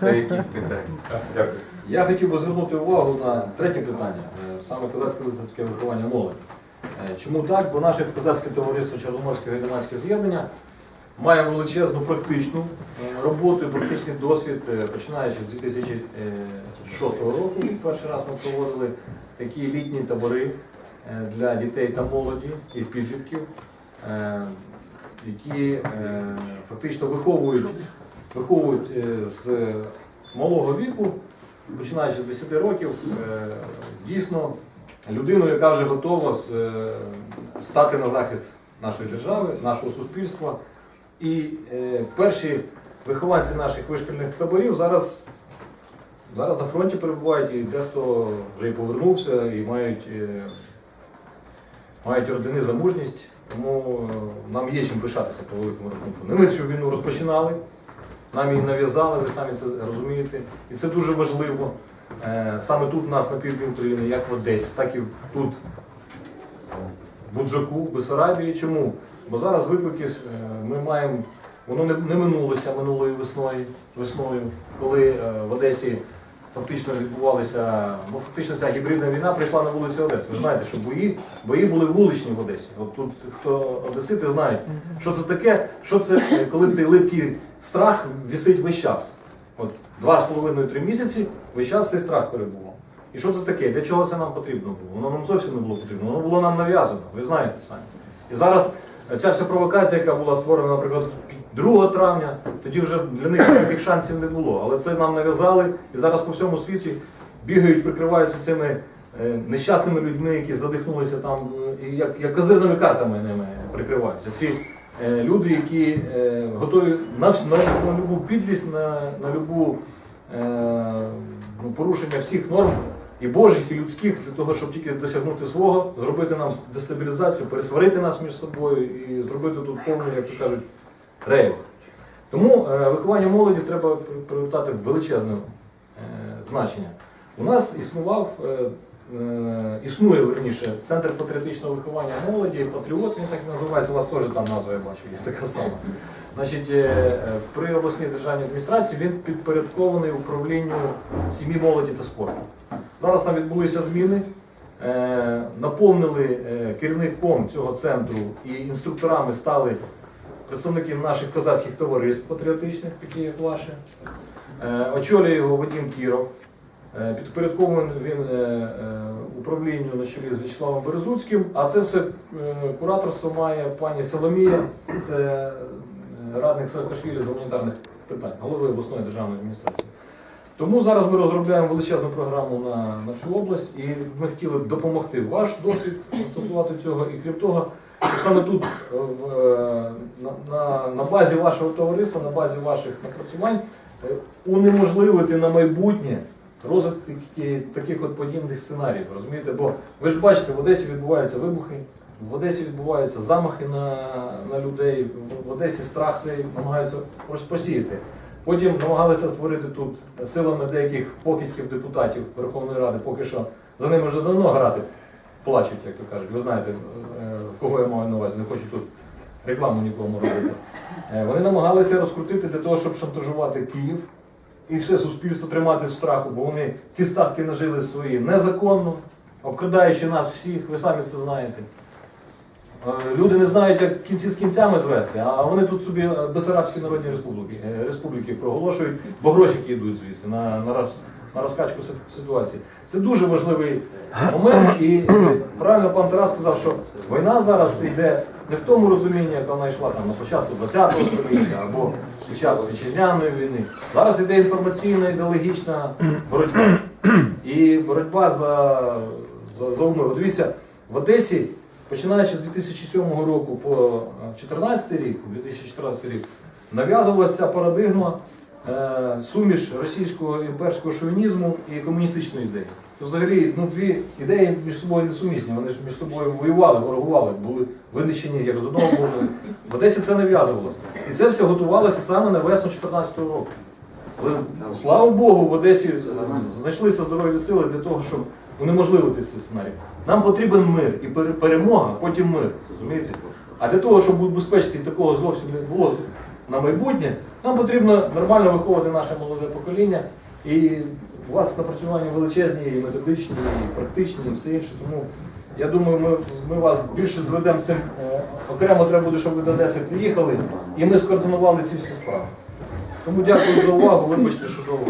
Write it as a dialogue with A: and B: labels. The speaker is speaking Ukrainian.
A: деякі питання.
B: Я хотів би звернути увагу на третє питання, е, саме козацьке лицарське виховання молоді. Е, Чому так? Бо наше козацьке товариство Чорноморське гайдамацьке з'єднання має величезну практичну е, роботу і практичний досвід, починаючи з 2006 року. Перший раз ми проводили такі літні табори для дітей та молоді і підлітків, які фактично виховують, виховують е, з малого віку, починаючи з 10 років, е, дійсно людину, яка вже готова е, стати на захист нашої держави, нашого суспільства. І перші вихованці наших вишкільних таборів зараз, зараз на фронті перебувають, і дехто вже і повернувся, і мають, мають ордени за мужність. Тому нам є чим пишатися по великому рахунку. Не ми цю війну розпочинали, нам її нав'язали, ви самі це розумієте. І це дуже важливо. Е, Саме тут у нас на півдні України, як в Одесі, так і тут, в Буджаку, в Бесарабії. Чому? Бо зараз виклики е, ми маємо, воно не, минулося минулої весною, весною, коли е, в Одесі фактично відбувалися, ну фактично ця гібридна війна прийшла на вулиці Одеси. Ви знаєте, що бої, бої були вуличні в Одесі. От тут хто одесити знають, що це таке, що це, коли цей липкий страх висить весь час. От два з половиною-три місяці весь час цей страх перебував. І що це таке? Для чого це нам потрібно було? Воно нам зовсім не було потрібно, воно було нам нав'язано, ви знаєте самі. І зараз ця вся провокація, яка була створена, наприклад, 2 травня, тоді вже для них таких шансів не було. Але це нам нав'язали, і зараз по всьому світі бігають, прикриваються цими е, нещасними людьми, які задихнулися там, і як, як козирними картами ними прикриваються. Ці е, люди, які е, готові на, на, на любу підлість, на, на любу е, ну, порушення всіх норм і Божих, і людських, для того, щоб тільки досягнути свого, зробити нам дестабілізацію, пересварити нас між собою і зробити тут повну, як то кажуть, рейв. Тому е, виховання молоді треба привертати величезне е, значення. У нас існував, е, існує верніше, центр патріотичного виховання молоді, патріот, він так і називається, у вас теж там назва я бачу, є така сама. Значить, при обласній державній адміністрації він підпорядкований управлінню сім'ї молоді та спорту. Зараз там відбулися зміни. Наповнили керівником цього центру і інструкторами стали представники наших козацьких товариств патріотичних, такі як ваше. Е, Очолює його Вадим Кіров. Е, Підпорядкований він е, управлінню на чолі з В'ячеславом Березуцьким, а це все кураторство має пані Соломія, це радник Саакашвілі з гуманітарних питань, голови обласної державної адміністрації. Тому зараз ми розробляємо величезну програму на, на всю область, і ми хотіли б допомогти ваш досвід застосувати цього. І крім того, саме тут, е, в, е, на, на, на базі вашого товариства, на базі ваших напрацювань, е, унеможливити на майбутнє розвиток таких от подібних сценаріїв. Розумієте? Бо ви ж бачите, в Одесі відбуваються вибухи, в Одесі відбуваються замахи на, на людей, в- Одесі страх цей намагаються посіяти. Потім намагалися створити тут силами деяких покидьків депутатів Верховної Ради, поки що за ними вже давно грати плачуть, як то кажуть. Ви знаєте, кого я маю на увазі, не хочу тут рекламу нікому робити. Е, Вони намагалися розкрутити для того, щоб шантажувати Київ і все суспільство тримати в страху, бо вони ці статки нажили свої незаконно, обкрадаючи нас всіх, ви самі це знаєте. Е, Люди не знають, як кінці з кінцями звести, а вони тут собі Бесарабські народні республіки, е, республіки проголошують, бо грошики йдуть звідси на, на, роз, на розкачку ситуації. Це дуже важливий момент, і правильно пан Тарас сказав, що війна зараз йде не в тому розумінні, як вона йшла там на початку ХХ століття або під час вітчизняної війни. Зараз йде інформаційна ідеологічна боротьба. І боротьба за, за, за умови. Дивіться, в Одесі, починаючи з 2007 року по 2014 рік, 2014 рік, нав'язувалася парадигма суміш російського імперського шовінізму і комуністичної ідеї. Це взагалі ну, дві ідеї між собою несумісні. Вони ж між собою воювали, ворогували, були винищені як з одного боку. В Одесі це нав'язувалося. І це все готувалося саме на весну 2014 року. Але, слава Богу, в Одесі знайшлися здорові сили для того, щоб унеможливити цей сценарій. Нам потрібен мир і пере- перемога, потім мир. Розумієте? А для того, щоб убезпечити, такого зовсім не було. На майбутнє. Нам потрібно нормально виховувати наше молоде покоління. І у вас напрацювання величезні, і методичні, і практичні, і все інше. Тому я думаю, ми, ми вас більше зведемо цим. е, Окремо треба буде, щоб ви до Одеси приїхали, і ми скоординували ці всі справи. Тому дякую за увагу. Вибачте, що довго.